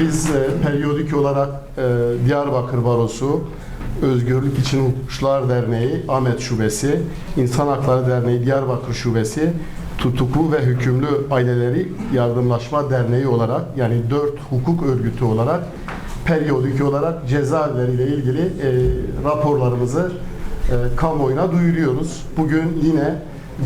biz e, periyodik olarak e, Diyarbakır Barosu, Özgürlük İçin Hukukçular Derneği, Ahmet Şubesi, İnsan Hakları Derneği Diyarbakır Şubesi, Tutuklu ve Hükümlü Aileleri Yardımlaşma Derneği olarak yani dört hukuk örgütü olarak periyodik olarak cezaevleriyle ilgili e, raporlarımızı e, kamuoyuna duyuruyoruz. Bugün yine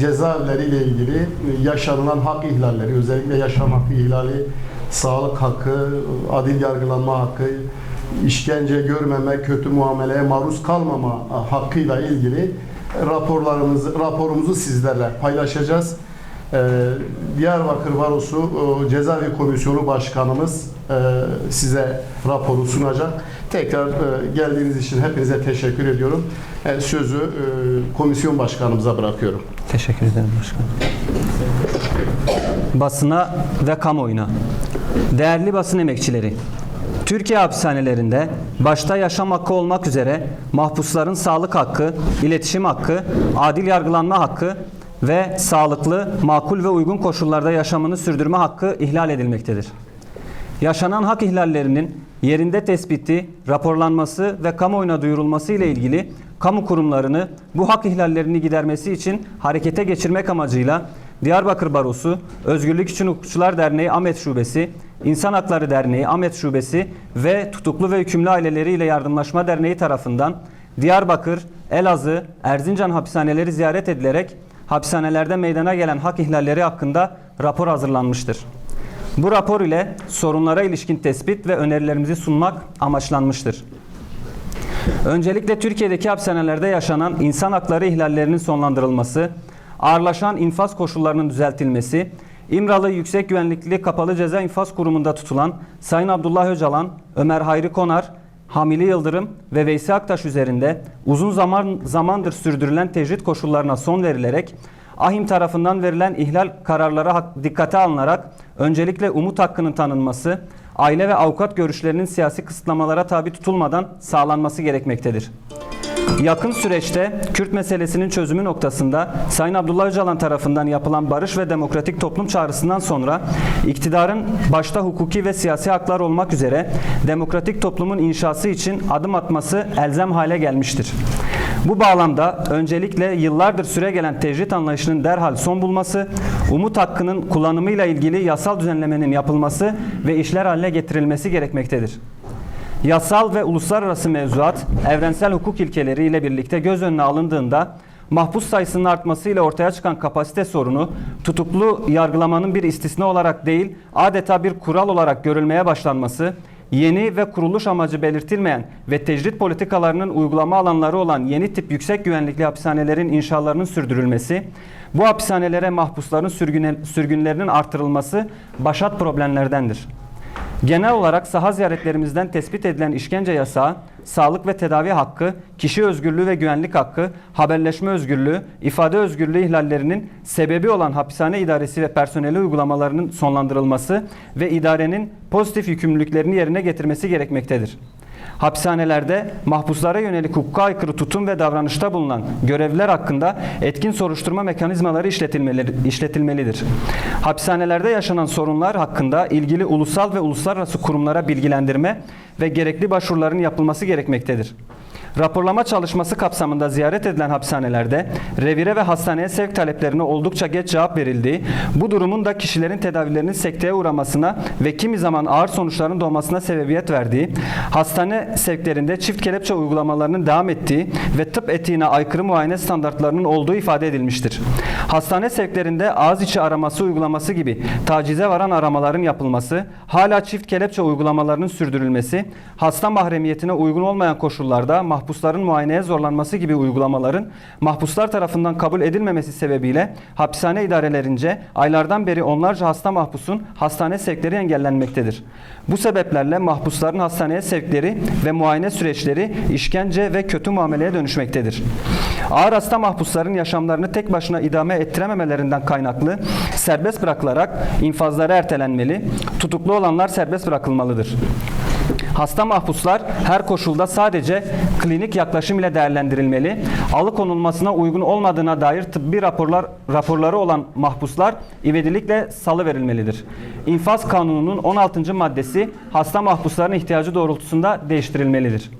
cezaevleriyle ilgili yaşanılan hak ihlalleri, özellikle yaşam hakkı ihlali, sağlık hakkı, adil yargılanma hakkı, işkence görmeme, kötü muameleye maruz kalmama hakkıyla ilgili raporlarımızı, raporumuzu sizlerle paylaşacağız. Ee, Diyarbakır Barosu e, Cezaevi Komisyonu Başkanımız e, size raporu sunacak. Tekrar e, geldiğiniz için hepinize teşekkür ediyorum. Sözü komisyon başkanımıza bırakıyorum. Teşekkür ederim başkanım. Basına ve kamuoyuna. Değerli basın emekçileri, Türkiye hapishanelerinde başta yaşam hakkı olmak üzere mahpusların sağlık hakkı, iletişim hakkı, adil yargılanma hakkı ve sağlıklı, makul ve uygun koşullarda yaşamını sürdürme hakkı ihlal edilmektedir. Yaşanan hak ihlallerinin yerinde tespiti, raporlanması ve kamuoyuna duyurulması ile ilgili kamu kurumlarını bu hak ihlallerini gidermesi için harekete geçirmek amacıyla Diyarbakır Barosu, Özgürlük İçin Hukukçular Derneği Ahmet Şubesi, İnsan Hakları Derneği Ahmet Şubesi ve Tutuklu ve Hükümlü Aileleri ile Yardımlaşma Derneği tarafından Diyarbakır, Elazığ, Erzincan hapishaneleri ziyaret edilerek hapishanelerde meydana gelen hak ihlalleri hakkında rapor hazırlanmıştır. Bu rapor ile sorunlara ilişkin tespit ve önerilerimizi sunmak amaçlanmıştır. Öncelikle Türkiye'deki hapishanelerde yaşanan insan hakları ihlallerinin sonlandırılması, ağırlaşan infaz koşullarının düzeltilmesi, İmralı Yüksek Güvenlikli Kapalı Ceza İnfaz Kurumu'nda tutulan Sayın Abdullah Öcalan, Ömer Hayri Konar, Hamili Yıldırım ve Veysi Aktaş üzerinde uzun zaman zamandır sürdürülen tecrit koşullarına son verilerek Ahim tarafından verilen ihlal kararları dikkate alınarak öncelikle umut hakkının tanınması, aile ve avukat görüşlerinin siyasi kısıtlamalara tabi tutulmadan sağlanması gerekmektedir. Yakın süreçte Kürt meselesinin çözümü noktasında Sayın Abdullah Öcalan tarafından yapılan barış ve demokratik toplum çağrısından sonra iktidarın başta hukuki ve siyasi haklar olmak üzere demokratik toplumun inşası için adım atması elzem hale gelmiştir. Bu bağlamda öncelikle yıllardır süre gelen tecrit anlayışının derhal son bulması, umut hakkının kullanımıyla ilgili yasal düzenlemenin yapılması ve işler haline getirilmesi gerekmektedir. Yasal ve uluslararası mevzuat, evrensel hukuk ilkeleri ile birlikte göz önüne alındığında mahpus sayısının artmasıyla ortaya çıkan kapasite sorunu tutuklu yargılamanın bir istisna olarak değil adeta bir kural olarak görülmeye başlanması, yeni ve kuruluş amacı belirtilmeyen ve tecrit politikalarının uygulama alanları olan yeni tip yüksek güvenlikli hapishanelerin inşalarının sürdürülmesi, bu hapishanelere mahpusların sürgünlerinin artırılması başat problemlerdendir. Genel olarak saha ziyaretlerimizden tespit edilen işkence yasağı, sağlık ve tedavi hakkı, kişi özgürlüğü ve güvenlik hakkı, haberleşme özgürlüğü, ifade özgürlüğü ihlallerinin sebebi olan hapishane idaresi ve personeli uygulamalarının sonlandırılması ve idarenin pozitif yükümlülüklerini yerine getirmesi gerekmektedir. Hapishanelerde mahpuslara yönelik hukuka aykırı tutum ve davranışta bulunan görevliler hakkında etkin soruşturma mekanizmaları işletilmeli- işletilmelidir. Hapishanelerde yaşanan sorunlar hakkında ilgili ulusal ve uluslararası kurumlara bilgilendirme ve gerekli başvuruların yapılması gerekmektedir. Raporlama çalışması kapsamında ziyaret edilen hapishanelerde revire ve hastaneye sevk taleplerine oldukça geç cevap verildiği, bu durumun da kişilerin tedavilerinin sekteye uğramasına ve kimi zaman ağır sonuçların doğmasına sebebiyet verdiği, hastane sevklerinde çift kelepçe uygulamalarının devam ettiği ve tıp etiğine aykırı muayene standartlarının olduğu ifade edilmiştir. Hastane sevklerinde ağız içi araması uygulaması gibi tacize varan aramaların yapılması, hala çift kelepçe uygulamalarının sürdürülmesi, hasta mahremiyetine uygun olmayan koşullarda mahpusların muayeneye zorlanması gibi uygulamaların mahpuslar tarafından kabul edilmemesi sebebiyle hapishane idarelerince aylardan beri onlarca hasta mahpusun hastane sevkleri engellenmektedir. Bu sebeplerle mahpusların hastaneye sevkleri ve muayene süreçleri işkence ve kötü muameleye dönüşmektedir. Ağır hasta mahpusların yaşamlarını tek başına idame ettirememelerinden kaynaklı serbest bırakılarak infazları ertelenmeli, tutuklu olanlar serbest bırakılmalıdır. Hasta mahpuslar her koşulda sadece klinik yaklaşım ile değerlendirilmeli. alıkonulmasına uygun olmadığına dair tıbbi raporlar raporları olan mahpuslar ivedilikle salı verilmelidir. İnfaz Kanunu'nun 16. maddesi hasta mahpusların ihtiyacı doğrultusunda değiştirilmelidir.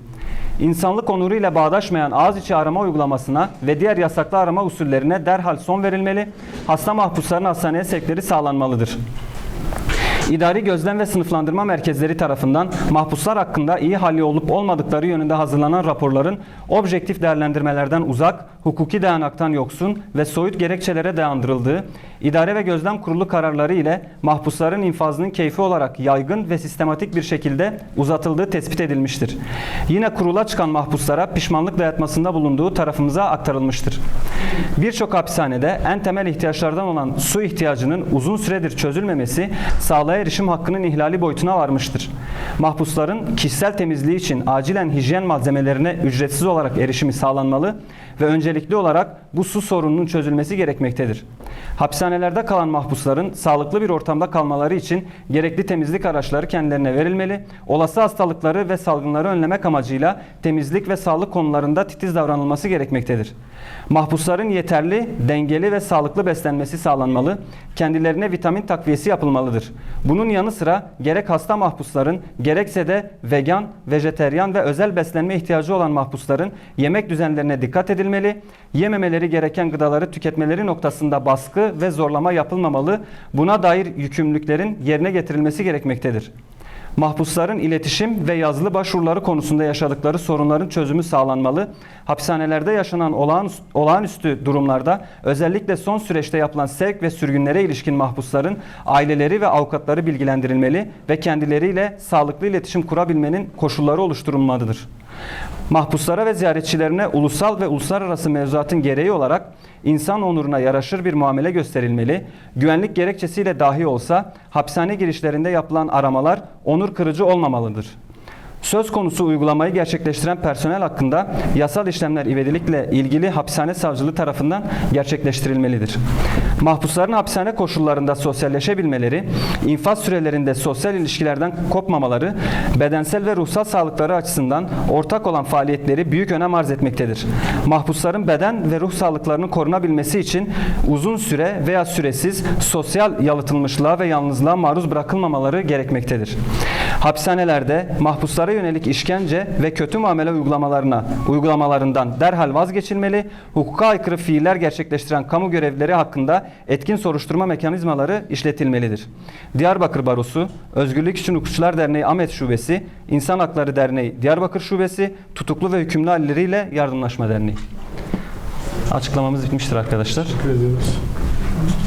İnsanlık onuru ile bağdaşmayan ağız içi arama uygulamasına ve diğer yasaklı arama usullerine derhal son verilmeli, hasta mahpusların hastaneye sevkleri sağlanmalıdır. İdari gözlem ve sınıflandırma merkezleri tarafından mahpuslar hakkında iyi hali olup olmadıkları yönünde hazırlanan raporların objektif değerlendirmelerden uzak, hukuki dayanaktan yoksun ve soyut gerekçelere dayandırıldığı, idare ve gözlem kurulu kararları ile mahpusların infazının keyfi olarak yaygın ve sistematik bir şekilde uzatıldığı tespit edilmiştir. Yine kurula çıkan mahpuslara pişmanlık dayatmasında bulunduğu tarafımıza aktarılmıştır. Birçok hapishanede en temel ihtiyaçlardan olan su ihtiyacının uzun süredir çözülmemesi sağlığa erişim hakkının ihlali boyutuna varmıştır. Mahpusların kişisel temizliği için acilen hijyen malzemelerine ücretsiz olarak erişimi sağlanmalı ve öncelikli olarak bu su sorununun çözülmesi gerekmektedir. Hapishanelerde kalan mahpusların sağlıklı bir ortamda kalmaları için gerekli temizlik araçları kendilerine verilmeli, olası hastalıkları ve salgınları önlemek amacıyla temizlik ve sağlık konularında titiz davranılması gerekmektedir. Mahpusların yeterli, dengeli ve sağlıklı beslenmesi sağlanmalı, kendilerine vitamin takviyesi yapılmalıdır. Bunun yanı sıra gerek hasta mahpusların gerekse de vegan, vejeteryan ve özel beslenme ihtiyacı olan mahpusların yemek düzenlerine dikkat edilmeli, yememeleri gereken gıdaları tüketmeleri noktasında baskı ve zorlama yapılmamalı, buna dair yükümlülüklerin yerine getirilmesi gerekmektedir. Mahpusların iletişim ve yazılı başvuruları konusunda yaşadıkları sorunların çözümü sağlanmalı. Hapishanelerde yaşanan olağanüstü, durumlarda özellikle son süreçte yapılan sevk ve sürgünlere ilişkin mahpusların aileleri ve avukatları bilgilendirilmeli ve kendileriyle sağlıklı iletişim kurabilmenin koşulları oluşturulmalıdır. Mahpuslara ve ziyaretçilerine ulusal ve uluslararası mevzuatın gereği olarak insan onuruna yaraşır bir muamele gösterilmeli, güvenlik gerekçesiyle dahi olsa hapishane girişlerinde yapılan aramalar onur kırıcı olmamalıdır. Söz konusu uygulamayı gerçekleştiren personel hakkında yasal işlemler ivedilikle ilgili hapishane savcılığı tarafından gerçekleştirilmelidir. Mahpusların hapishane koşullarında sosyalleşebilmeleri, infaz sürelerinde sosyal ilişkilerden kopmamaları, bedensel ve ruhsal sağlıkları açısından ortak olan faaliyetleri büyük önem arz etmektedir. Mahpusların beden ve ruh sağlıklarının korunabilmesi için uzun süre veya süresiz sosyal yalıtılmışlığa ve yalnızlığa maruz bırakılmamaları gerekmektedir. Hapishanelerde mahpuslara yönelik işkence ve kötü muamele uygulamalarına uygulamalarından derhal vazgeçilmeli, hukuka aykırı fiiller gerçekleştiren kamu görevlileri hakkında etkin soruşturma mekanizmaları işletilmelidir. Diyarbakır Barosu, Özgürlük İçin Hukukçular Derneği Ahmet Şubesi, İnsan Hakları Derneği Diyarbakır Şubesi, Tutuklu ve Hükümlü Aileleriyle Yardımlaşma Derneği. Açıklamamız bitmiştir arkadaşlar. Teşekkür ediyoruz.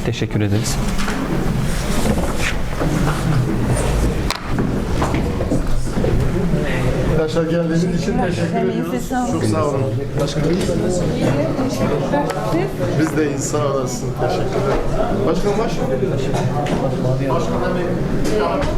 Teşekkür ederiz. Arkadaşlar geldiğiniz için teşekkür ediyoruz. Çok sağ olun. Başkanım. Biz de iyiyiz. Sağ olasın. Teşekkürler. Başkanım baş. Başkanım.